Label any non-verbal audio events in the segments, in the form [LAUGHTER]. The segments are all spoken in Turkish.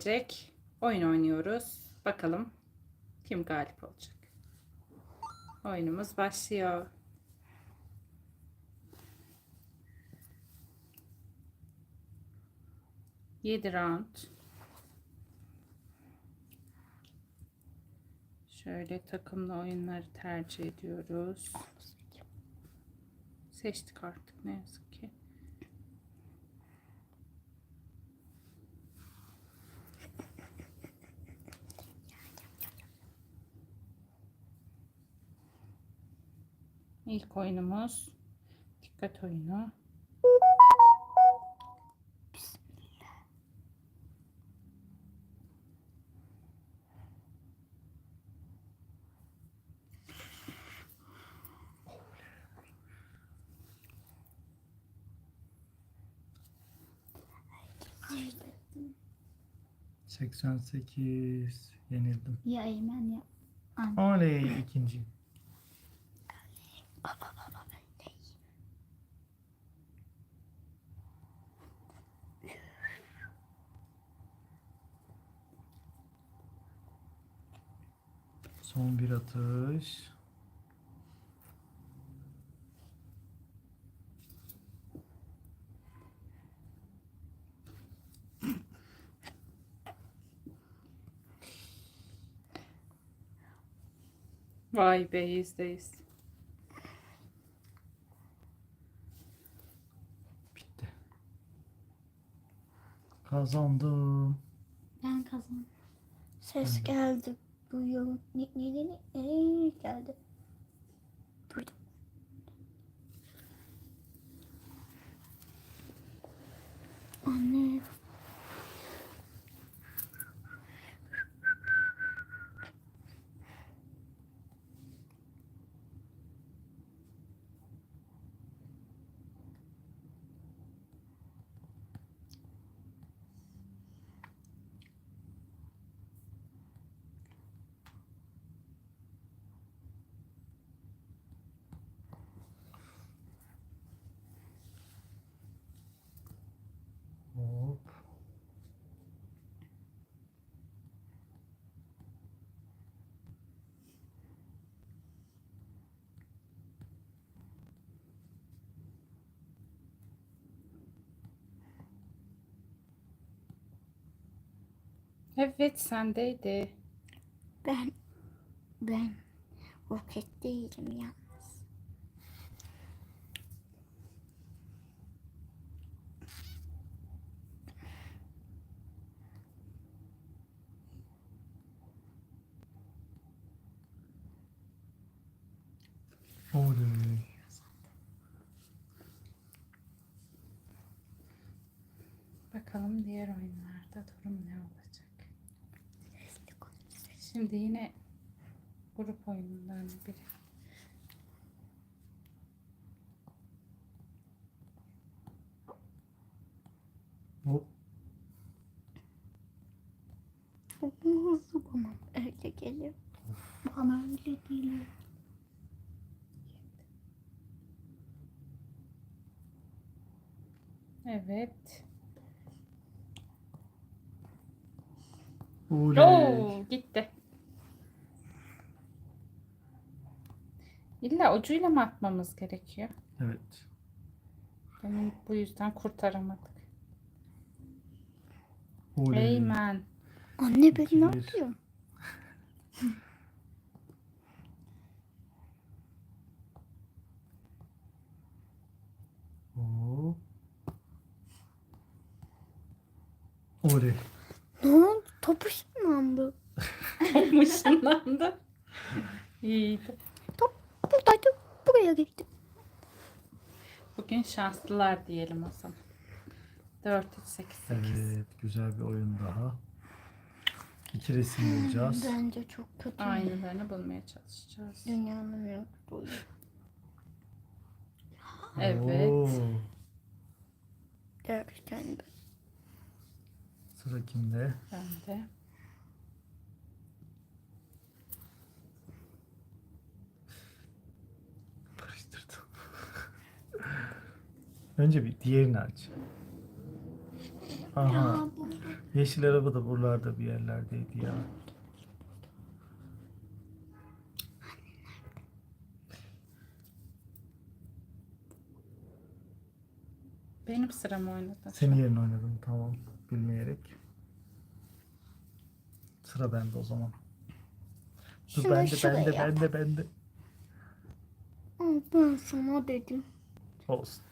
Jack oyun oynuyoruz. Bakalım kim galip olacak. Oyunumuz başlıyor. Yedi round. Şöyle takımlı oyunları tercih ediyoruz. Seçtik artık ne yazık ki. İlk oyunumuz dikkat oyunu. Kaybettim. 88 yenildim. Ya Eymen ya. Anne. Oley ikinci. Son bir atış. Vay be yüzdeyiz. Kazandım. Ben kazandım. Ses geldi. Duyuyorum. Ne, ne, ne, ne, ne geldi. Duydum. Anne. Hop. Evet sendeydi. Ben ben roket değilim yalnız. Oley. Bakalım diğer oyunlarda durum ne olacak. Şimdi yine grup oyunundan biri. Hop. Çok hızlı bana öyle geliyor. Bana öyle geliyor. Evet. Oley. Oo, gitti. İlla ucuyla mı atmamız gerekiyor? Evet. Benim bu yüzden kurtaramadık. Oley. Eymen. Anne ben ne bir. yapıyorum? Oley. Ne oldu? Top ışınlandı. [LAUGHS] Mışınlandı. İyiydi. Buradaydı. Buraya gitti. Bugün şanslılar diyelim o zaman. 4 3 8 8. Evet. Güzel bir oyun daha. İki resim bulacağız. Bence çok kötü. Aynılarını bulmaya çalışacağız. Dünyanın en kötü oyunu. Evet. Oo. Gerçekten. Sıra kimde? Ben de. Önce bir diğerini aç. Aha. Yeşil araba da buralarda bir yerlerdeydi ya. Benim sıramı oynadın. Senin yerine oynadım tamam. Bilmeyerek. Sıra bende o zaman. Dur Şunu bende şuraya bende yap. bende bende. Ama Ben sana dedim. Olsun.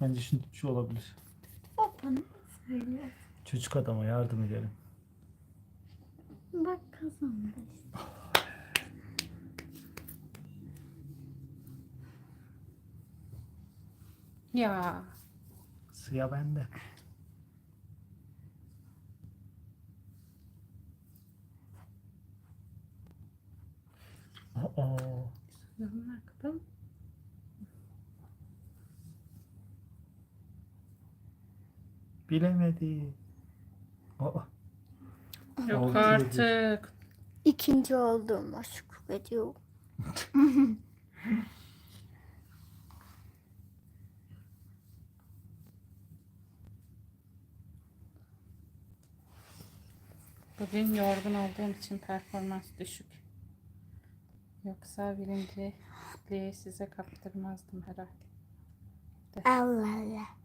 Bence şu, şu olabilir. Bana söylüyor. Çocuk adama yardım edelim. Bak kazandı. Ya Sıya bende. Bilemedi. Aa, Yok Altı artık. İkinci olduğuma şükrediyorum. [LAUGHS] Bugün yorgun olduğum için performans düşük. Yoksa birinciliği size kaptırmazdım herhalde. Allah Allah.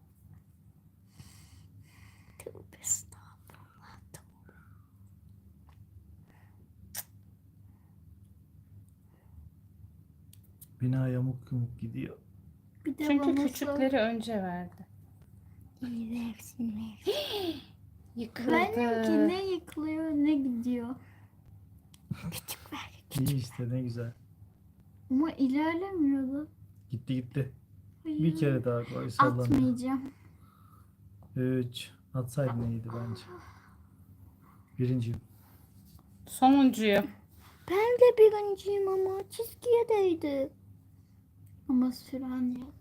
Bina yamuk yumuk gidiyor. Bir de Çünkü bana küçükleri önce verdi. İyi versin versin. Yıkıldı. Benimki ne yıkılıyor ne gidiyor. [LAUGHS] Küçük ver. İyi işte ne güzel. Ama ilerlemiyordu. Gitti gitti. Hayır. Bir kere daha koy sallanıyor. Atmayacağım. 3. Atsaydın iyiydi bence. Birinciyim. Sonuncuyum. Ben de birinciyim ama çizgiye değdi. Ama süren yok.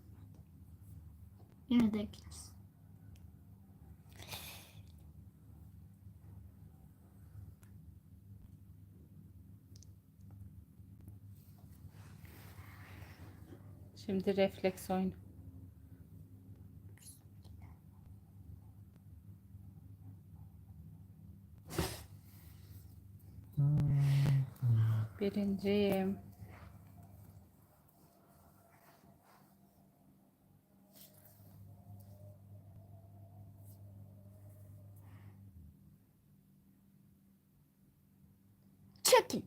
Yine de gitsin. Şimdi refleks oyunu. Birinciyim. Çekin.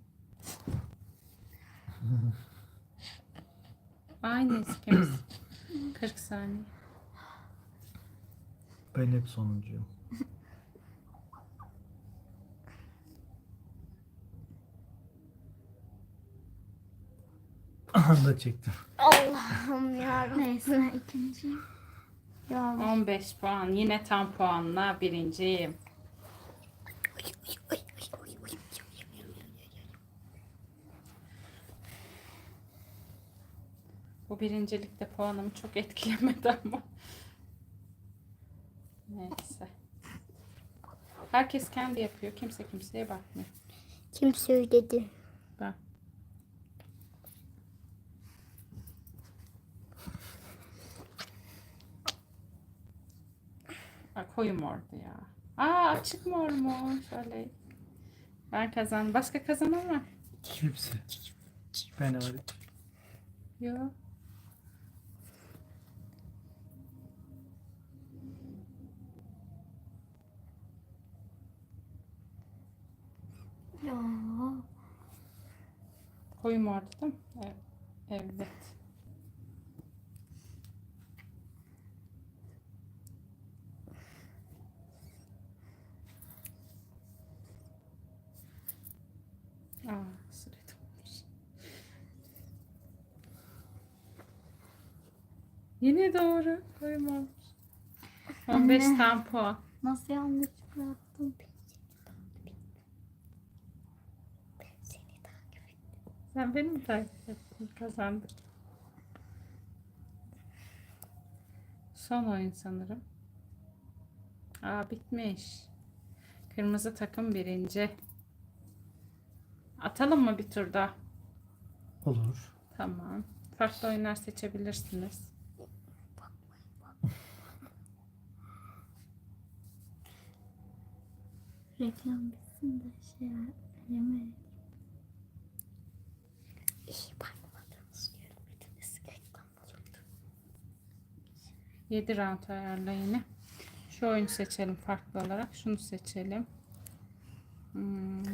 Aynı ikimiz. 40 saniye. Ben hep sonuncuyum. [LAUGHS] Anda çektim. Allah'ım yarabbim. Neyse ikinciyim. Ya 15 puan. Yine tam puanla birinciyim. Bu birincilikte puanımı çok etkilemedi ama. Neyse. Herkes kendi yapıyor. Kimse kimseye bakmıyor. Kim söyledi? Ben. Aa, koyu mordu ya. Aa açık mormuş. Oley. Ben kazandım. Başka kazanan var. Hepsi. Ben hariç. Yok. Ya. Koyu mordu değil mi? Evet. Evet. Aa, süre dolmuş. Yine doğru. Koyu mormuş. 15 Anne. tam puan. Nasıl yanlış bıraktım? Sen beni mi takip ettin? Kazandık. Son oyun sanırım. Aa bitmiş. Kırmızı takım birinci. Atalım mı bir tur daha? Olur. Tamam. Farklı oyunlar seçebilirsiniz. Reklam bitsin de şey yemeğe. İyi görmediniz olurdu. 7 round ayarla yine. Şu oyunu seçelim farklı olarak. Şunu seçelim. Hmm,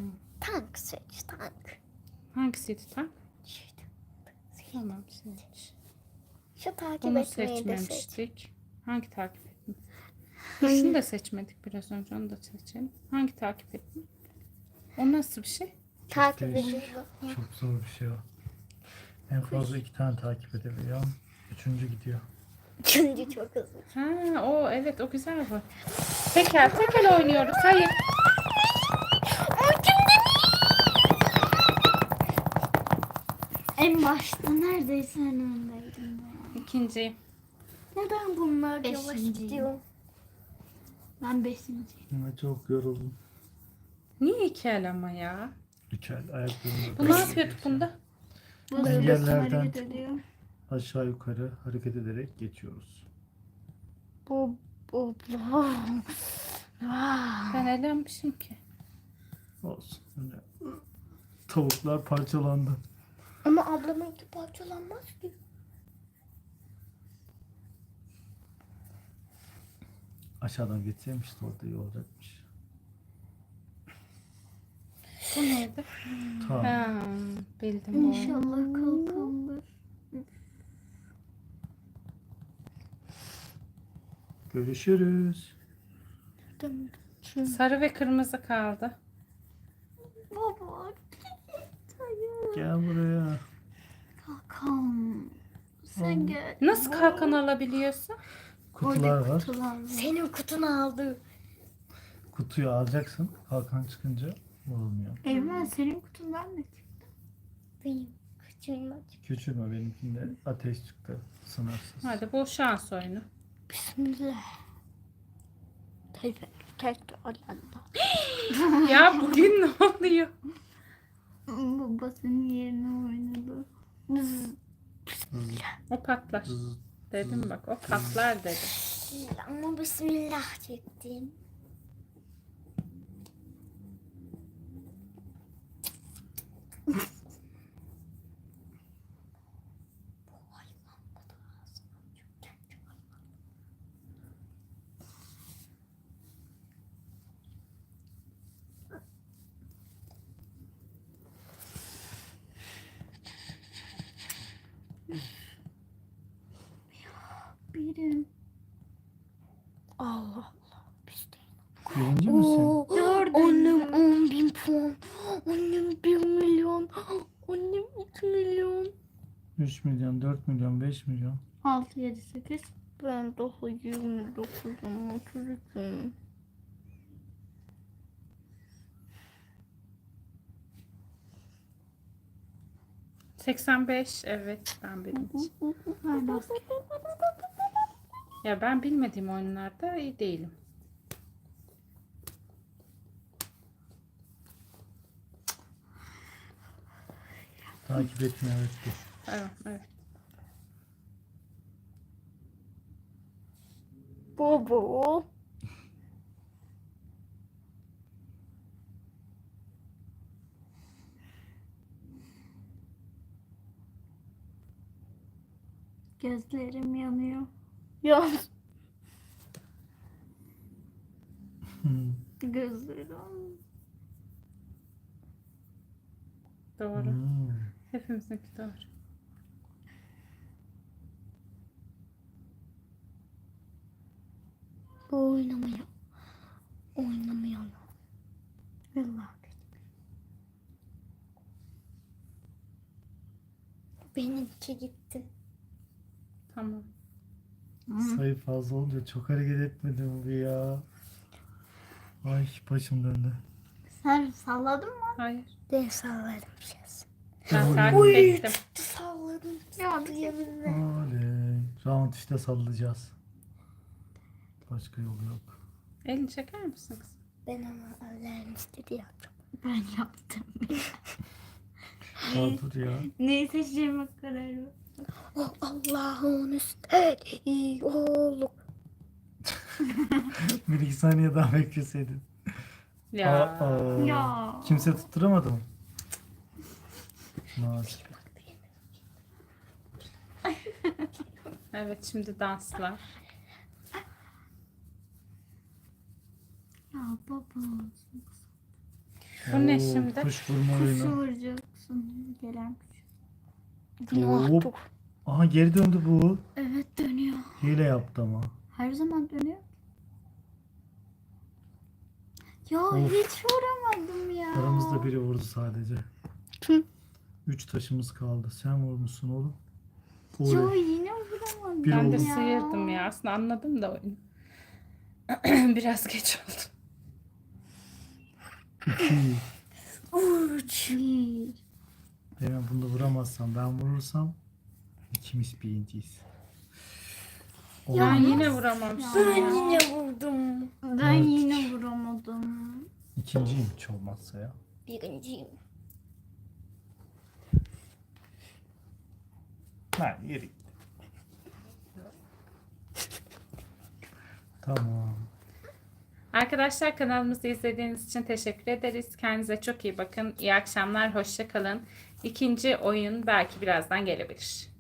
Tank seç tank. hangisiydi? Şuydu. Tamam seç. Şu takip Bunu etmeyi de seç. seçmemiştik. Hangi takip etme? Şunu da seçmedik biraz önce. Onu da seçelim. Hangi takip etme? O nasıl bir şey? Takip ediyor. Çok zor bir şey o. En fazla iki tane takip edebiliyor. Üçüncü gidiyor. Çünkü çok hızlı. Ha, o evet o güzel bu. Tekel tekel oynuyoruz. Hayır. En başta neredeyse en öndeydim ben. İkinci. Neden bunlar yavaş Beşinciyim. gidiyor? Ben beşinciyim. Ama çok yoruldum. Niye iki el ama ya? Üç el ayaklarımı. Bu ne yapıyorduk bunda? Engellerden- hareket ediyor. Aşağı yukarı hareket ederek geçiyoruz. Bu bu bu. Ben elenmişim ki. Olsun. Öyle. Tavuklar parçalandı. Ama ablamınki parçalanmaz ki. Aşağıdan geçseymiş de orada iyi olacakmış. Bu neydi? Tamam. Ha, bildim. İnşallah kalkandır. Görüşürüz. Sarı ve kırmızı kaldı. Baba. Gel buraya. Kalkan. Sen gel. Nasıl kalkan alabiliyorsun? Kutular var. Kutular var. Senin kutunu aldı. Kutuyu alacaksın. Kalkan çıkınca vurulmuyor. Eymen senin kutundan ne çıktı? Benim kutum Küçülme benimkinde ateş çıktı. Sınırsız. Hadi bu şans oyunu. Bismillah. Teyze keşke alanda. [GASPS] ya bugün ne oluyor? Baba senin yerine oynadı. Bız. O patlar. Dedim bak o patlar dedim. Ama bismillah çektim. Birim. Allah Allah. Biz de. Birinci misin? Annem 10 bin puan. Annem 1 milyon. Annem 2 milyon. 3 milyon, 4 milyon, 5 milyon. 6, 7, 8. Ben daha 29'um. Otururum. Cık, 85 evet ben birinci. Ben de Ya ben bilmediğim oyunlarda iyi değilim. Takip etmiyor Evet, evet. Baba. Gözlerim yanıyor. Yan. Hmm. [LAUGHS] Gözlerim. Doğru. Hmm. Hepimizinki doğru. Oynamıyor. Oynamıyor. Allah. Benimki gitti. Tamam. Sayı fazla olunca çok hareket etmedim bir ya. Ay başım döndü. Sen salladın mı? Hayır. Ben salladım biraz. Ben Oy. takip Oy. ettim. Salladım. Ya yeminle. Oley. Round işte sallayacağız. Başka yol yok. Elini çeker misin kızım? Ben ama öğlen istedi yaptım. Ben yaptım. Aa, dur ya. Ne seçeceğime karar ver. Oh Allah'ın üstü oğlum. [LAUGHS] Bir iki saniye daha bekleseydin. Ya. Aa, Ya. Kimse tutturamadı mı? Evet şimdi danslar. Ya baba. Bu ne şimdi? Kuş vurma oyunu. vuracaksın. Gelen kuş. Hop. Aha geri döndü bu. Evet dönüyor. Hile yaptı ama. Her zaman dönüyor. Ya Of. hiç vuramadım ya. Aramızda biri vurdu sadece. Kim? Üç taşımız kaldı. Sen vurmuşsun oğlum. Yo Oley. yine vuramadım. Bir Ben de oldu. sıyırdım ya. Aslında anladım da oyunu. [CLEARS THROAT] Biraz geç oldu. İki. Uç. Bir. Hemen bunu vuramazsam ben vurursam ikimiz birinciyiz. Ben Oley. yine vuramamışım Ben ya. yine vurdum. Ben Evet. yine vuramadım. İkinciyim hiç olmazsa ya. Birinciyim. Ben yeri. Tamam. Arkadaşlar kanalımızı izlediğiniz için teşekkür ederiz. Kendinize çok iyi bakın. İyi akşamlar. Hoşça kalın. İkinci oyun belki birazdan gelebilir.